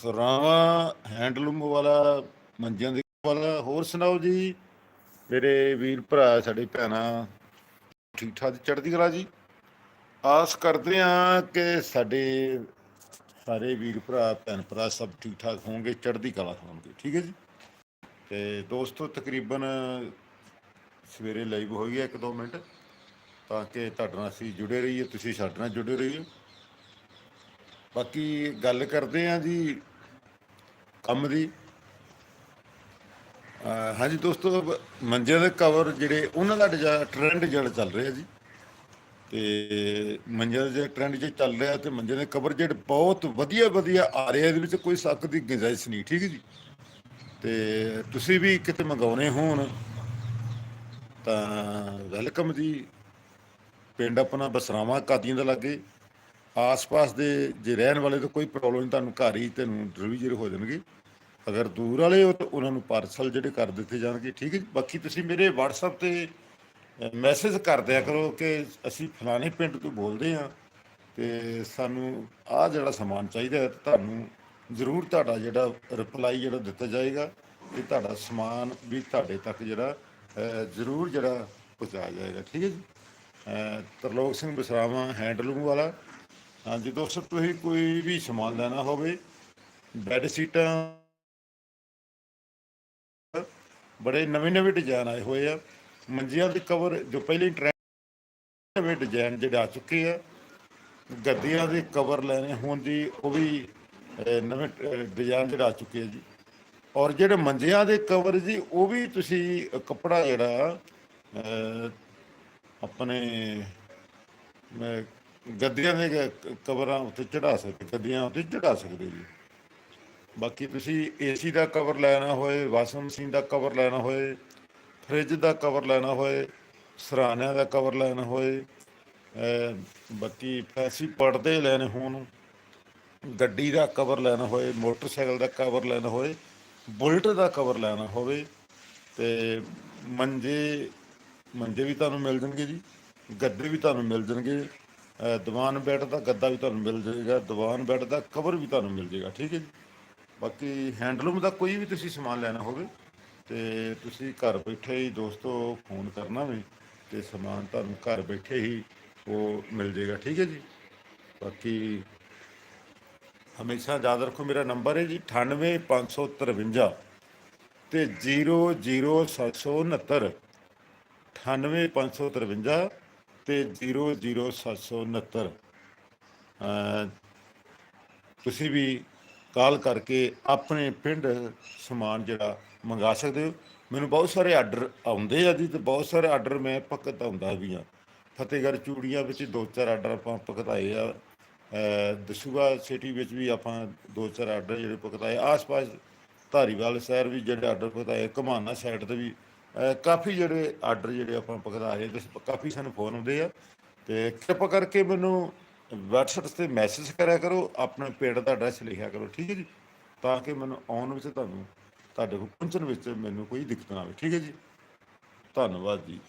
Sarawan handloom ਵਾਲਾ, ਮੰਜਿਆਂ ਦੇ ਵਾਲਾ, ਹੋਰ ਸੁਣਾਓ ਜੀ? ਮੇਰੇ ਵੀਰ ਭਰਾ, ਸਾਡੇ ਭੈਣਾਂ ਠੀਕ ਠਾਕ ਚੜ੍ਹਦੀ ਕਲਾ ਜੀ। ਆਸ ਕਰਦੇ ਆ ਕਿ ਸਾਡੇ ਸਾਰੇ ਵੀਰ ਭਰਾ, ਭੈਣ ਭਰਾ ਸਭ ਠੀਕ ਠਾਕ ਹੋਣਗੇ, ਚੜ੍ਹਦੀ ਕਲਾ ਹੋਣਗੇ, ਠੀਕ ਹੈ ਜੀ? ਤੇ ਦੋਸਤੋ, ਤਕਰੀਬਨ ਸਵੇਰੇ ਲਾਈਵ ਹੋਈ ਹੈ ਇੱਕ ਦੋ ਮਿੰਟ, ਤਾਂ ਕਿ ਤੁਹਾਡੇ ਨਾਲ ਅਸੀਂ ਜੁੜੇ ਰਹੀਏ, ਤੁਸੀਂ ਸਾਡੇ ਨਾਲ ਜੁੜੇ ਰਹੀਏ। ਬਾਕੀ ਗੱਲ ਕਰਦੇ ਆ ਜੀ ਕੰਮ ਦੀ ਹਾਂਜੀ ਦੋਸਤੋ ਬ- ਮੰਜਿਆਂ ਦੇ ਕਵਰ ਜਿਹੜੇ, ਉਹਨਾਂ ਦਾ ਟ੍ਰੈਂਡ ਜਿਹੜਾ ਚੱਲ ਰਿਹਾ ਜੀ। ਤੇ ਮੰਜਿਆਂ ਦੇ ਟ੍ਰੈਂਡ ਜੇ ਚੱਲ ਰਿਹਾ ਤੇ ਮੰਜਿਆਂ ਦੇ ਕਵਰ ਜਿਹੜੇ ਬਹੁਤ ਵਧੀਆ ਵਧੀਆ ਆ ਰਿਹਾ ਇਹਦੇ ਵਿੱਚ ਕੋਈ ਸ਼ੱਕ ਦੀ ਗੁੰਜਾਇਸ਼ ਨਹੀਂ, ਠੀਕ ਜੀ। ਤੇ ਤੁਸੀਂ ਵੀ ਕਿਤੇ ਮੰਗਾਉਣੇ ਹੋਣ, ਤਾਂ ਵੈਲਕਮ ਜੀ। ਪਿੰਡ ਆਪਣਾ ਬਸਰਾਵਾਂ ਕਾਦੀਆਂ ਦੇ ਲਾਗੇ। ਆਸ-ਪਾਸ ਦੇ ਜੇ ਰਹਿਣ ਵਾਲੇ ਤਾਂ ਕੋਈ ਪ੍ਰੋਬਲਮ ਨਹੀਂ, ਤੁਹਾਨੂੰ ਘਰ ਹੀ ਤੁਹਾਨੂੰ ਡਿਲੀਵਰੀ ਹੋ ਜਾਣਗੇ। ਅਗਰ ਦੂਰ ਵਾਲੇ ਹੋ ਤਾਂ ਉਹਨਾਂ ਨੂੰ ਪਾਰਸਲ ਜਿਹੜੇ ਕਰ ਦਿੱਤੇ ਜਾਣਗੇ, ਠੀਕ ਹੈ ਜੀ? ਬਾਕੀ ਤੁਸੀਂ ਮੇਰੇ WhatsApp ਤੇ ਮੈਸੇਜ ਕਰ ਦਿਆ ਕਰੋ ਕਿ ਅਸੀਂ ਫਲਾਣੇ ਪਿੰਡ ਤੋਂ ਬੋਲਦੇ ਹਾਂ ਤੇ ਸਾਨੂੰ ਆਹ ਜਿਹੜਾ ਸਮਾਨ ਚਾਹੀਦਾ ਹੈ, ਤੁਹਾਨੂੰ ਜ਼ਰੂਰ ਤੁਹਾਡਾ ਜਿਹੜਾ ਰਿਪਲਾਈ ਜਿਹੜਾ ਦਿੱਤਾ ਜਾਏਗਾ ਤੇ ਤੁਹਾਡਾ ਸਮਾਨ ਵੀ ਤੁਹਾਡੇ ਤੱਕ ਜਿਹੜਾ ਜ਼ਰੂਰ ਜਿਹੜਾ ਪਹੁੰਚਾਇਆ ਜਾਏਗਾ, ਠੀਕ ਹੈ ਜੀ? ਤਰਲੋਕ ਸਿੰਘ ਬਸਰਾਵਾਂ, ਹੈਂਡਲੂਮ ਵਾਲਾ। ਹਾਂਜੀ ਦੋਸਤੋ, ਤੁਸੀਂ ਕੋਈ ਵੀ ਸਮਾਨ ਲੈਣਾ ਹੋਵੇ ਬੈੱਡ ਸੀਟਾਂ ਬੜੇ ਨਵੇਂ ਨਵੇਂ ਡਿਜ਼ਾਈਨ ਆਏ ਹੋਏ ਆ। ਮੰਜੀਆਂ ਦੇ ਕਵਰ ਜੋ ਪਹਿਲੇ ਟ੍ਰੈਂਡ ਨਵੇਂ ਡਿਜ਼ਾਈਨ ਜਿਹੜੇ ਆ ਚੁੱਕੇ ਆ, ਗੱਦੀਆਂ ਦੇ ਕਵਰ ਲੈਣੇ ਹੋਣ ਦੀ ਉਹ ਵੀ ਨਵੇਂ ਡਿਜ਼ਾਈਨ ਜਿਹੜਾ ਆ ਚੁੱਕੇ ਆ ਜੀ। ਔਰ ਜਿਹੜੇ ਮੰਜਿਆਂ ਦੇ ਕਵਰ ਜੀ, ਉਹ ਵੀ ਤੁਸੀਂ ਕੱਪੜਾ ਜਿਹੜਾ ਆਪਣੇ ਗੱਦੀਆਂ ਦੇ ਕ- ਕਵਰਾਂ ਉੱਤੇ ਚੜਾ ਸਕਦੇ ਗੱਦੀਆਂ ਉੱਤੇ ਚੜਾ ਸਕਦੇ ਜੀ। ਬਾਕੀ ਤੁਸੀਂ ਏਸੀ ਦਾ ਕਵਰ ਲੈਣਾ ਹੋਏ ਵਾਸ਼ਿੰਗ ਮਸ਼ੀਨ ਦਾ ਕਵਰ ਲੈਣਾ ਹੋਏ ਫ੍ਰਿਜ ਦਾ ਕਵਰ ਲੈਣਾ ਹੋਏ ਸਰਾਣਿਆਂ ਦਾ ਕਵਰ ਲੈਣਾ ਹੋਏ ਅਹ, ਬਾਕੀ ਫੈਸੀ ਪਰਦੇ ਲੈਣੇ ਹੋਣ ਗੱਡੀ ਦਾ ਕਵਰ ਲੈਣਾ ਹੋਏ ਮੋਟਰਸਾਈਕਲ ਦਾ ਕਵਰ ਲੈਣਾ ਹੋਏ ਬੁਲਟ ਦਾ ਕਵਰ ਲੈਣਾ ਹੋਵੇ ਤੇ ਮੰਜੇ ਮੰਜੇ ਵੀ ਤੁਹਾਨੂੰ ਮਿਲ ਜਾਣਗੇ ਜੀ ਗੱਦੇ ਵੀ ਤੁਹਾਨੂੰ ਮਿਲ ਜਾਣਗੇ। ਦੀਵਾਨ ਬੈੱਡ ਦਾ ਗੱਦਾ ਵੀ ਤੁਹਾਨੂੰ ਮਿਲ ਜਾਏਗਾ, ਦੀਵਾਨ ਬੈੱਡ ਦਾ ਕਵਰ ਵੀ ਤੁਹਾਨੂੰ ਮਿਲ ਜਾਏਗਾ, ਠੀਕ ਹੈ ਜੀ। ਬਾਕੀ ਹੈਂਡਲੂਮ ਦਾ ਕੋਈ ਵੀ ਤੁਸੀਂ ਸਮਾਨ ਲੈਣਾ ਹੋਵੇ ਤੇ ਤੁਸੀਂ ਘਰ ਬੈਠੇ ਹੀ ਦੋਸਤੋ ਫੋਨ ਕਰਨਾ ਵੀ ਤੇ ਸਮਾਨ ਤੁਹਾਨੂੰ ਘਰ ਬੈਠੇ ਹੀ ਉਹ ਮਿਲ ਜਾਏਗਾ, ਠੀਕ ਹੈ ਜੀ। ਬਾਕੀ ਹਮੇਸ਼ਾ ਯਾਦ ਰੱਖੋ ਮੇਰਾ ਨੰਬਰ ਹੈ ਜੀ 98553 ਤੇ 00769 98553 ਤੇ 00769 ਅਹ ਤੁਸੀਂ ਵੀ ਕਾਲ ਕਰਕੇ ਆਪਣੇ ਪਿੰਡ ਸਮਾਨ ਜਿਹੜਾ ਮੰਗਾ ਸਕਦੇ ਹੋ। ਮੈਨੂੰ ਬਹੁਤ ਸਾਰੇ ਆਰਡਰ ਆਉਂਦੇ ਆ ਜੀ ਤੇ ਬਹੁਤ ਸਾਰੇ ਆਰਡਰ ਮੈਂ ਭੁਗਤਾਉਂਦਾ ਵੀ ਆ। ਫਤਿਹਗੜ੍ਹ ਚੂੜੀਆਂ ਵਿੱਚ ਦੋ ਚਾਰ ਆਰਡਰ ਆਪਾਂ ਭੁਗਤਾਏ ਆ। ਅਹ ਦਸੂਗਾ ਸਿਟੀ ਵਿੱਚ ਵੀ ਆਪਾਂ ਦੋ ਚਾਰ ਆਰਡਰ ਜਿਹੜੇ ਭੁਗਤਾਏ। ਆਸ-ਪਾਸ ਧਾਰੀਵਾਲ ਸ਼ਹਿਰ ਵੀ ਜਿਹੜੇ ਆਰਡਰ ਭੁਗਤਾਏ। ਘਮਾਨਾ ਸਾਈਡ ਤੇ ਵੀ ਕਾਫੀ ਜਿਹੜੇ ਆਰਡਰ ਜਿਹੜੇ ਆਪਾਂ ਭੁਗਤਾਏ ਤੇ ਕਾਫੀ ਸਾਨੂੰ ਫੋਨ ਆਉਂਦੇ ਆ। ਤੇ ਕਿਰਪਾ ਕਰਕੇ ਮੈਨੂੰ WhatsApp ਤੇ ਮੈਸੇਜ ਕਰਿਆ ਕਰੋ, ਆਪਣੇ ਪਿੰਡ ਦਾ ਐਡਰੈਸ ਲਿਖਿਆ ਕਰੋ, ਠੀਕ ਹੈ ਜੀ? ਤਾਂ ਕਿ ਮੈਨੂੰ ਆਉਣ ਵਿੱਚ ਤੁਹਾਨੂੰ, ਤੁਹਾਡੇ ਕੋਲ ਪਹੁੰਚਣ ਵਿੱਚ ਮੈਨੂੰ ਕੋਈ ਦਿੱਕਤ ਨਾ ਆਵੇ, ਠੀਕ ਹੈ ਜੀ? ਧੰਨਵਾਦ ਜੀ।